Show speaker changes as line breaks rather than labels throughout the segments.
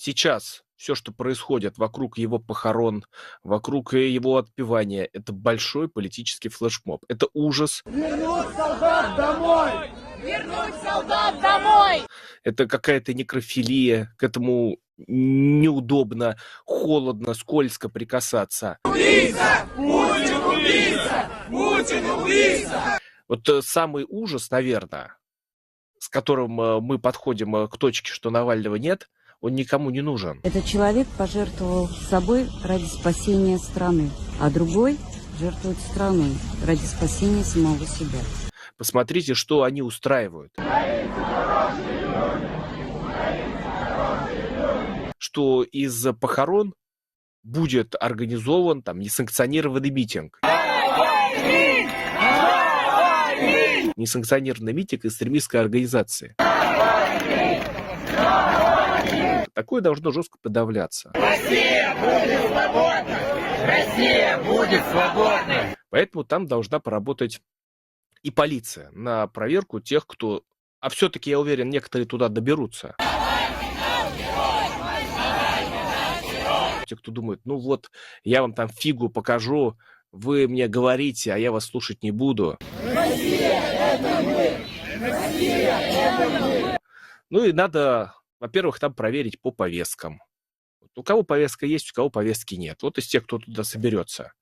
Сейчас все, что происходит вокруг его похорон, вокруг его отпевания, это большой политический флешмоб. Это ужас,
Вернуть солдат домой!
Вернуть солдат домой!
это какая-то некрофилия, к этому неудобно, холодно, скользко прикасаться.
Убийца! Путин убийца! Путин убийца!
Вот э, самый ужас, наверное, с которым э, мы подходим э, к точке, что Навального нет, он никому не нужен.
Этот человек пожертвовал собой ради спасения страны, а другой жертвует страной ради спасения самого себя.
Посмотрите, что они устраивают. Что из похорон будет организован там несанкционированный митинг. Несанкционированный митинг экстремистской организации. Такое должно жестко подавляться.
Россия будет свободна! Россия будет свободна!
Поэтому там должна поработать и полиция на проверку тех, кто... А все-таки, я уверен, некоторые туда доберутся. Те, кто думает, ну вот, я вам там фигу покажу, вы мне говорите, а я вас слушать не буду. Ну и надо, во-первых, там проверить по повесткам. Вот У кого повестка есть, у кого повестки нет. Вот из тех, кто туда соберется.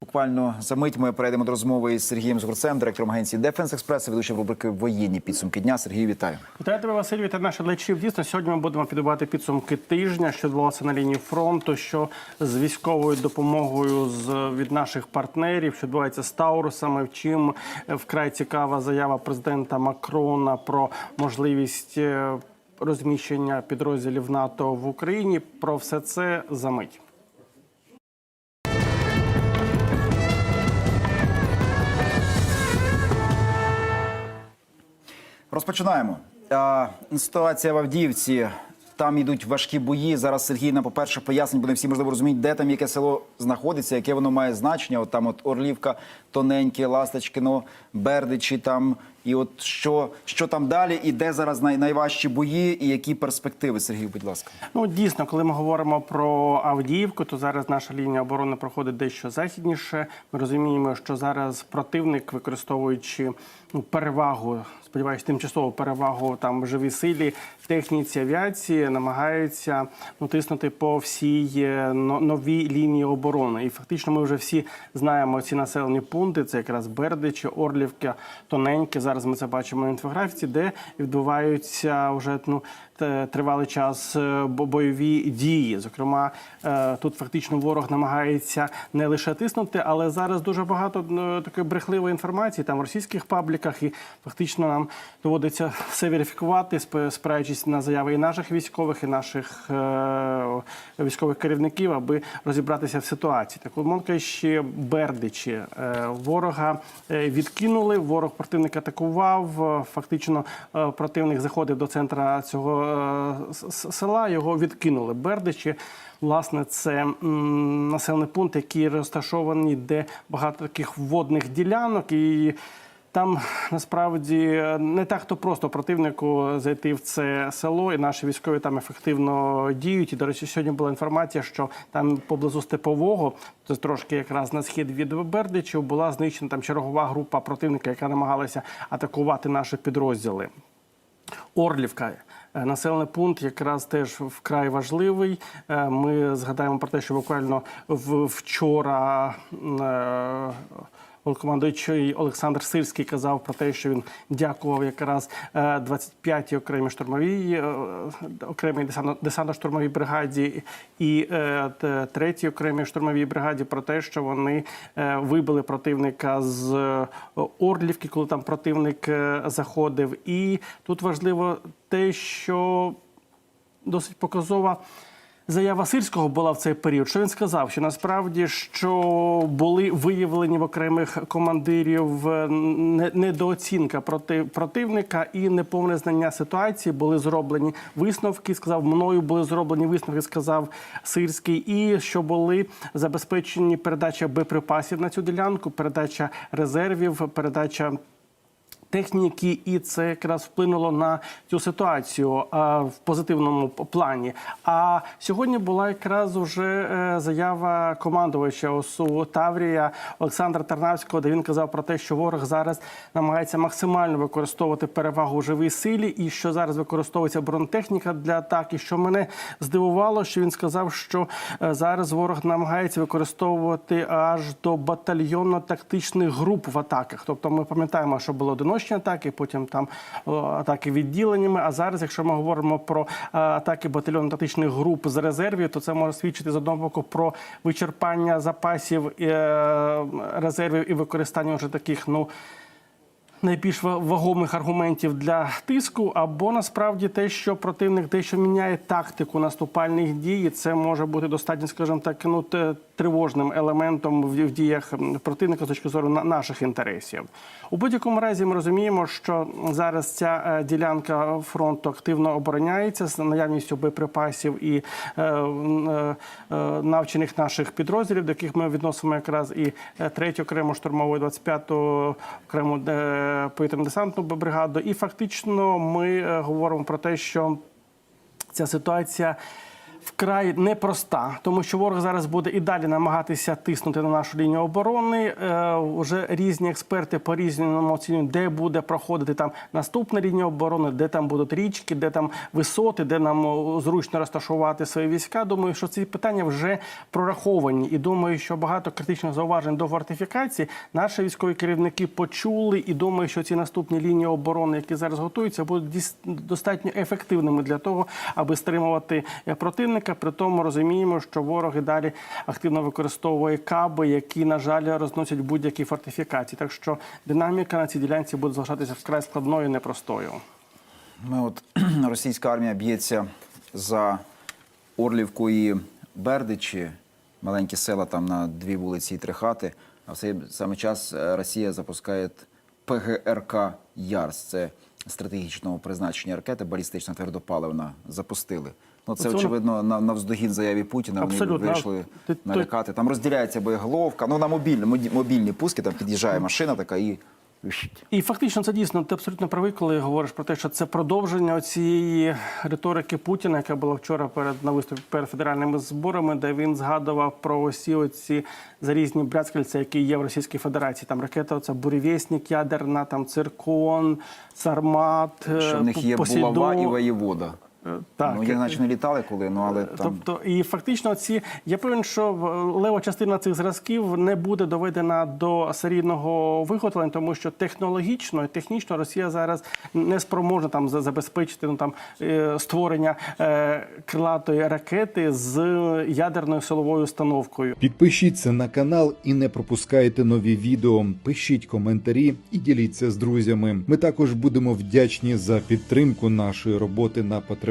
Буквально за мить ми перейдемо до розмови із Сергієм Згурцем, директором агенції Дефенс Експрес, ведучим рубрики Воєнні підсумки дня. Сергій, вітаю.
Вітаю тебе, Василь, вітаю наших глядачів. Дійсно, сьогодні ми будемо підбивати підсумки тижня, що відбувалося на лінії фронту, що з військовою допомогою з від наших партнерів, що відбувається з Таурусами. Вчим е, вкрай цікава заява президента Макрона про можливість е, розміщення підрозділів НАТО в Україні. Про все це за мить.
Розпочинаємо. А, Ситуація в Авдіївці. Там йдуть важкі бої. Зараз Сергій нам, по-перше, пояснить, бо не всі можливо розуміють, де там яке село знаходиться, яке воно має значення. От там от Орлівка, Тоненьке, Ласточкино, Бердичі там. І от що, що там далі, і де зараз най, найважчі бої, і які перспективи, Сергій, будь ласка.
Ну дійсно, коли ми говоримо про Авдіївку, то зараз наша лінія оборони проходить дещо західніше. Ми розуміємо, що зараз противник, використовуючи ну, перевагу, сподіваюся, тимчасову перевагу там живій силі, техніці, авіації, намагаються ну, тиснути по всій е, новій лінії оборони. І фактично ми вже всі знаємо ці населені пункти. Це якраз Бердичі, Орлівка, Тоненьке. Зараз ми це бачимо на інфографіці, де відбуваються вже ну тривалий час е, бо- бойові дії. Зокрема, е, тут фактично ворог намагається не лише тиснути, але зараз дуже багато е, такої брехливої інформації там в російських пабліках, і фактично нам доводиться все верифікувати, сп- спираючись на заяви і наших військових, і наших е, військових керівників, аби розібратися в ситуації. Так, умовка ще Бердичі е, ворога е, відкинули. Ворог противник атакував. е, Фактично, е, противник заходив до центра цього е, села. Його відкинули. Бердичі. Власне, це населений пункт, який розташований, де багато таких водних ділянок і. Там насправді не так то просто противнику зайти в це село, і наші військові там ефективно діють. І до речі, сьогодні була інформація, що там поблизу степового, це трошки якраз на схід від Бердичів, була знищена там чергова група противника, яка намагалася атакувати наші підрозділи. Орлівка. Е, Населений пункт якраз теж вкрай важливий. Е, Ми згадаємо про те, що буквально вчора е, Головнокомандуючий Олександр Сирський казав про те, що він дякував якраз е, 25-й окремій штурмовій е, окремій десантно- десантно-штурмовій бригаді і е, т- третій окремій штурмовій бригаді про те, що вони е, вибили противника з е, Орлівки, коли там противник е, заходив. І тут важливо те, що досить показова Заява Сирського була в цей період. Що він сказав? Що насправді що були виявлені в окремих командирів е, недооцінка проти противника і неповне знання ситуації. Були зроблені висновки. Сказав, мною були зроблені висновки. Сказав Сирський, і що були забезпечені передача боєприпасів на цю ділянку, передача резервів, передача техніки, і це якраз вплинуло на цю ситуацію в позитивному плані. А сьогодні була якраз уже е, заява командувача ОСУ Таврія Олександра Тарнавського, де він казав про те, що ворог зараз намагається максимально використовувати перевагу у живій силі, і що зараз використовується бронетехніка для атаки. Що мене здивувало, що він сказав, що е, зараз ворог намагається використовувати аж до батальйонно-тактичних груп в атаках. Тобто, ми пам'ятаємо, що було були одиночні атаки, потім там атаки відділеннями. А зараз, якщо ми говоримо про е, атаки батальйонно-тактичних груп з резервів, то це може свідчити з одного боку про вичерпання запасів е, резервів і використання вже таких, ну найбільш вагомих аргументів для тиску, або насправді те, що противник дещо міняє тактику наступальних дій, це може бути достатньо, скажімо так, ну тривожним елементом в, діях противника з точки зору на- наших інтересів. У будь-якому разі ми розуміємо, що зараз ця е, ділянка фронту активно обороняється з наявністю боєприпасів і е, е, е, навчених наших підрозділів, до яких ми відносимо якраз і е, 3 окрему штурмову, і 25-ту окрему е, повітряно-десантну бригаду. І фактично ми е, говоримо про те, що ця ситуація. Вкрай непроста, тому що ворог зараз буде і далі намагатися тиснути на нашу лінію оборони. Е, вже різні експерти по різному оцінюють, де буде проходити там наступна лінія оборони, де там будуть річки, де там висоти, де нам зручно розташувати свої війська. Думаю, що ці питання вже прораховані, і думаю, що багато критичних зауважень до фортифікації наші військові керівники почули. І думаю, що ці наступні лінії оборони, які зараз готуються, будуть достатньо ефективними для того, аби стримувати е, противника. При тому розуміємо, що ворог і далі активно використовує каби, які на жаль розносять будь-які фортифікації. Так що динаміка на цій ділянці буде залишатися вкрай складною і непростою.
Ми от російська армія б'ється за Орлівку і Бердичі, маленькі села там на дві вулиці і три хати. А в цей саме час е, Росія запускає ПГРК Ярс. Це стратегічного призначення ракети, балістична твердопаливна. Запустили. Ну, це,
Оце
очевидно, на, навздогін заяві Путіна. Вони вийшли
Ти- ти-
налякати. Там розділяється боєголовка. Ну, на мобільні, мобільні пуски, там під'їжджає машина така і.
І фактично це дійсно ти абсолютно правий, коли говориш про те, що це продовження цієї риторики Путіна, яка була вчора перед на виступі перед федеральними зборами, де він згадував про усі оці зарізні брязкальця, які є в Російській Федерації. Там ракета, це буревісник ядерна, там циркон, сармат,
Що в них є булава і воєвода.
Е, Так,
ну, їх наче не літали коли, ну але там.
Тобто, і фактично, ці я певен, що в- лева частина цих зразків не буде доведена до серійного виготовлення, тому що технологічно і технічно Росія зараз не спроможна там за- забезпечити ну там е, створення е, крилатої ракети з ядерною силовою установкою.
Підпишіться на канал і не пропускайте нові відео. Пишіть коментарі і діліться з друзями. Ми також будемо вдячні за підтримку нашої роботи на